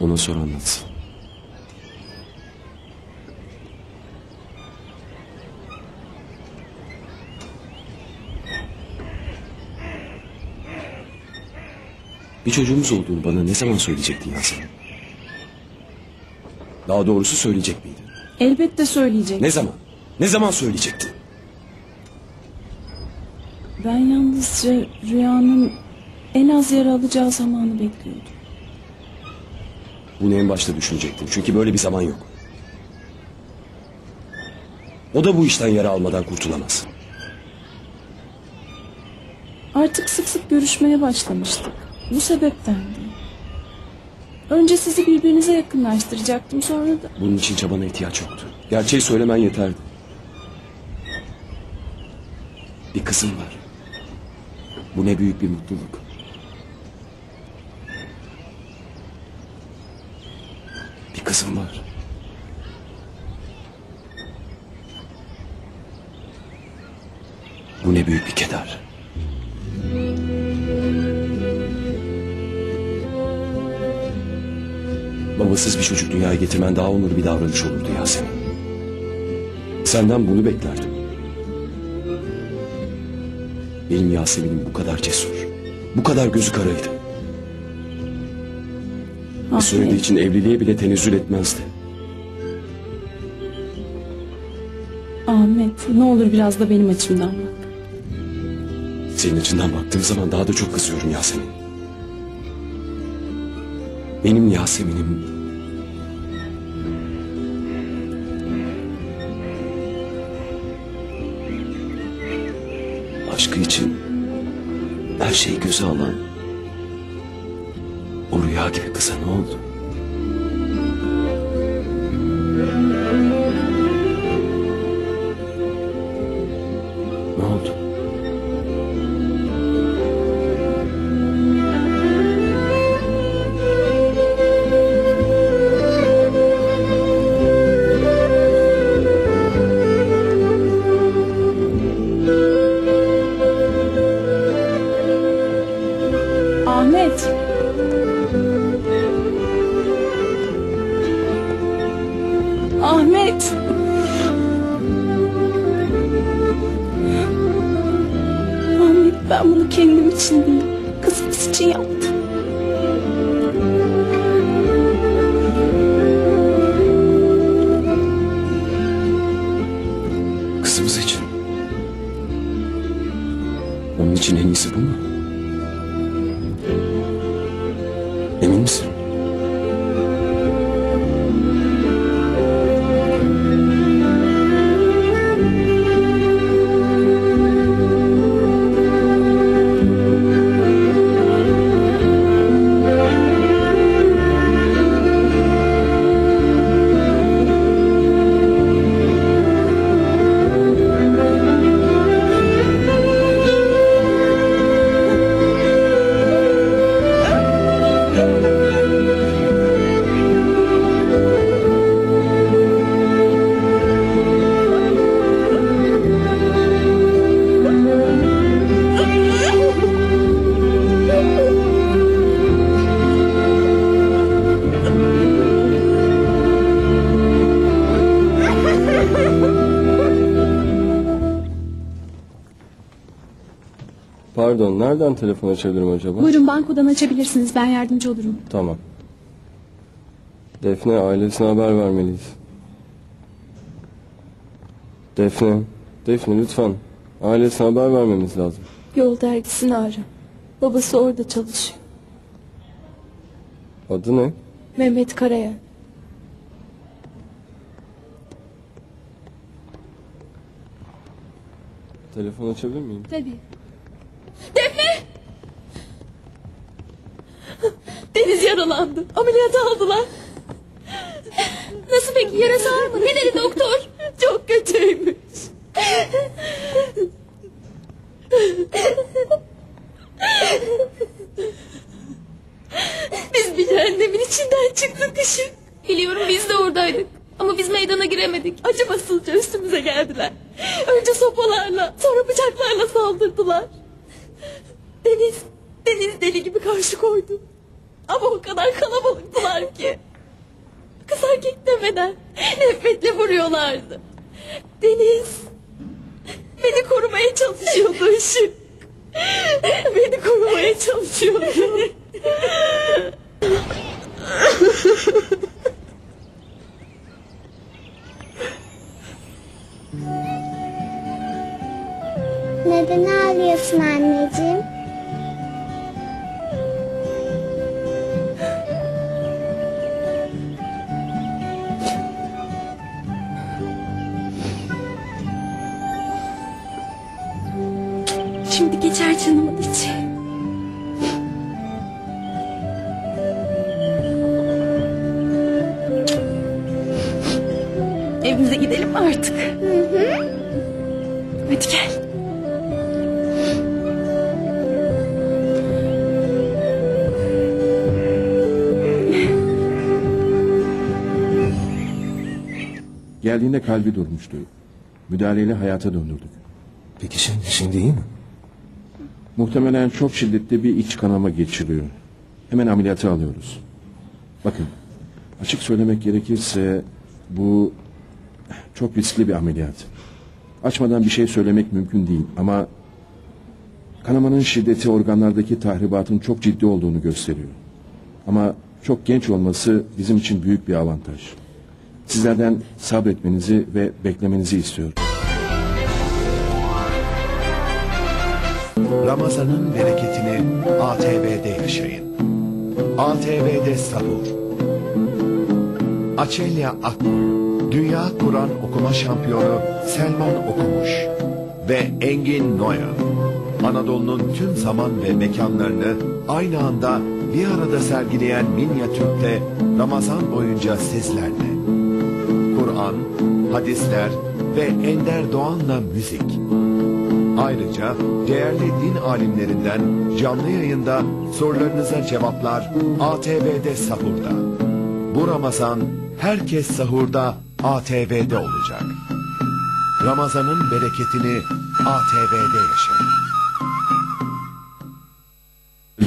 Ona sor anlatsın. Bir çocuğumuz olduğunu bana ne zaman söyleyecektin Yasemin? Daha doğrusu söyleyecek miydin? Elbette söyleyecek. Ne zaman? Ne zaman söyleyecektin? Ben yalnızca rüyanın en az yara alacağı zamanı bekliyordum. Bunu en başta düşünecektin. Çünkü böyle bir zaman yok. O da bu işten yara almadan kurtulamaz. Artık sık sık görüşmeye başlamıştık. Bu sebeptendi. Önce sizi birbirinize yakınlaştıracaktım sonra da... Bunun için çabana ihtiyaç yoktu. Gerçeği söylemen yeterdi. Bir kızım var. Bu ne büyük bir mutluluk. Kızım var. Bu ne büyük bir keder. Babasız bir çocuk dünyaya getirmen daha onur bir davranış olurdu Yasemin. Senden bunu beklerdim. Benim Yasemin'im bu kadar cesur. Bu kadar gözü karaydı. Bir söylediği için evliliğe bile tenezzül etmezdi. Ahmet ne olur biraz da benim açımdan bak. Senin açından baktığım zaman daha da çok kızıyorum Yasemin. Benim Yasemin'im aşkı için her şeyi göze alan o rüya gibi kıza ne oldu? Ben bunu kendim için değil, kızımız için yaptım. Kızımız için. Onun için en iyisi bu mu? Pardon, nereden telefon açabilirim acaba? Buyurun bankodan açabilirsiniz. Ben yardımcı olurum. Tamam. Defne, ailesine haber vermeliyiz. Defne, Defne lütfen. Ailesine haber vermemiz lazım. Yol dergisini ara. Babası orada çalışıyor. Adı ne? Mehmet Karayel. Telefon açabilir miyim? Tabii. Deniz yaralandı. Ameliyata aldılar. Nasıl peki? Yarası ağır mı? Ne dedi doktor? Çok kötüymüş. Biz bir cehennemin içinden çıktık ışık. Biliyorum biz de oradaydık. Ama biz meydana giremedik. Acımasızca üstümüze geldiler. Önce sopalarla, sonra bıçaklarla saldırdılar. Deniz, Deniz deli gibi karşı koydu. Ama o kadar kalabalıktılar ki. Kız erkek demeden nefretle vuruyorlardı. Deniz beni korumaya çalışıyordu Işık. Beni korumaya çalışıyordu. Şimdi geçer canımın içi. Evimize gidelim mi artık? Hadi gel. Geldiğinde kalbi durmuştu. Müdahaleyle hayata döndürdük. Peki şimdi, şimdi iyi mi? Muhtemelen çok şiddetli bir iç kanama geçiriyor. Hemen ameliyatı alıyoruz. Bakın, açık söylemek gerekirse bu çok riskli bir ameliyat. Açmadan bir şey söylemek mümkün değil ama kanamanın şiddeti organlardaki tahribatın çok ciddi olduğunu gösteriyor. Ama çok genç olması bizim için büyük bir avantaj. Sizlerden sabretmenizi ve beklemenizi istiyorum. Ramazan'ın bereketini ATV'de yaşayın. ATV'de Sahur. Açelya Akgül, Dünya Kur'an okuma şampiyonu Selman Okumuş ve Engin Noyan. Anadolu'nun tüm zaman ve mekanlarını aynı anda bir arada sergileyen Minyatürk'te Ramazan boyunca sizlerle. Kur'an, hadisler ve Ender Doğan'la müzik. Ayrıca değerli din alimlerinden canlı yayında sorularınıza cevaplar ATV'de Sahur'da. Bu Ramazan herkes sahurda ATV'de olacak. Ramazan'ın bereketini ATV'de yaşayın.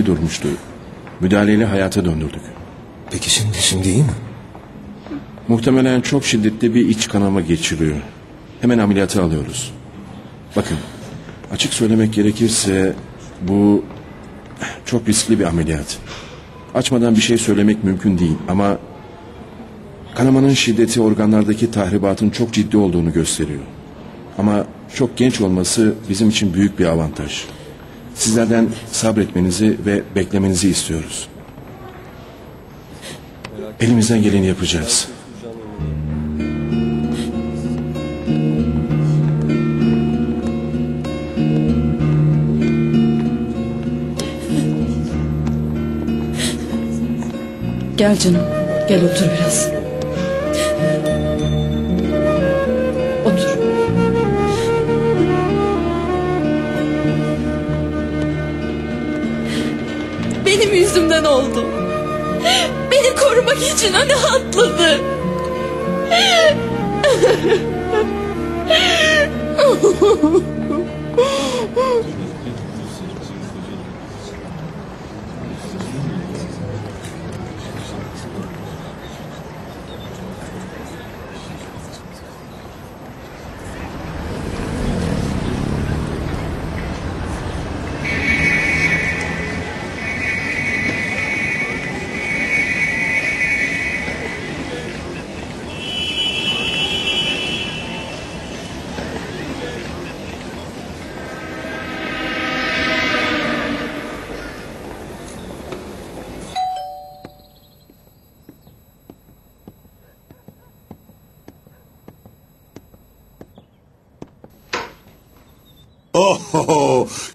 Kalbi durmuştu. Müdahaleyle hayata döndürdük. Peki şimdi, şimdi iyi mi? Muhtemelen çok şiddetli bir iç kanama geçiriyor. Hemen ameliyatı alıyoruz. Bakın, açık söylemek gerekirse bu çok riskli bir ameliyat. Açmadan bir şey söylemek mümkün değil ama kanamanın şiddeti organlardaki tahribatın çok ciddi olduğunu gösteriyor. Ama çok genç olması bizim için büyük bir avantaj. Sizlerden sabretmenizi ve beklemenizi istiyoruz. Elimizden geleni yapacağız. Gel canım. Gel otur biraz. Otur. Benim yüzümden oldu. Beni korumak için öne atladı.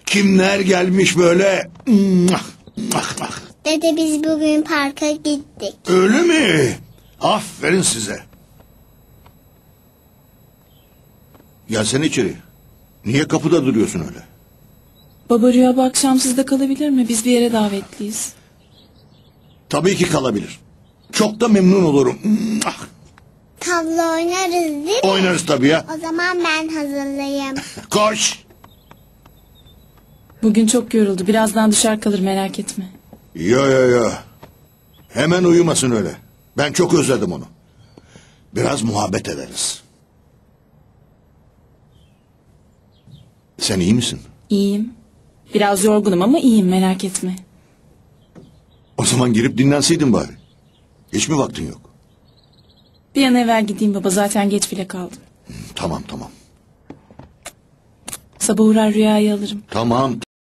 Kimler gelmiş böyle? Dede biz bugün parka gittik. Öyle mi? Aferin size. Gelsene içeri. Niye kapıda duruyorsun öyle? Baba Rüya bu akşam sizde kalabilir mi? Biz bir yere davetliyiz. Tabii ki kalabilir. Çok da memnun olurum. Tavla oynarız değil mi? Oynarız tabii ya. O zaman ben hazırlayayım. Koş. Bugün çok yoruldu. Birazdan düşer kalır merak etme. Yo yo yo. Hemen uyumasın öyle. Ben çok özledim onu. Biraz muhabbet ederiz. Sen iyi misin? İyiyim. Biraz yorgunum ama iyiyim merak etme. O zaman girip dinlenseydin bari. Hiç mi vaktin yok? Bir an evvel gideyim baba zaten geç bile kaldım. Tamam tamam. Sabah uğrar rüyayı alırım. Tamam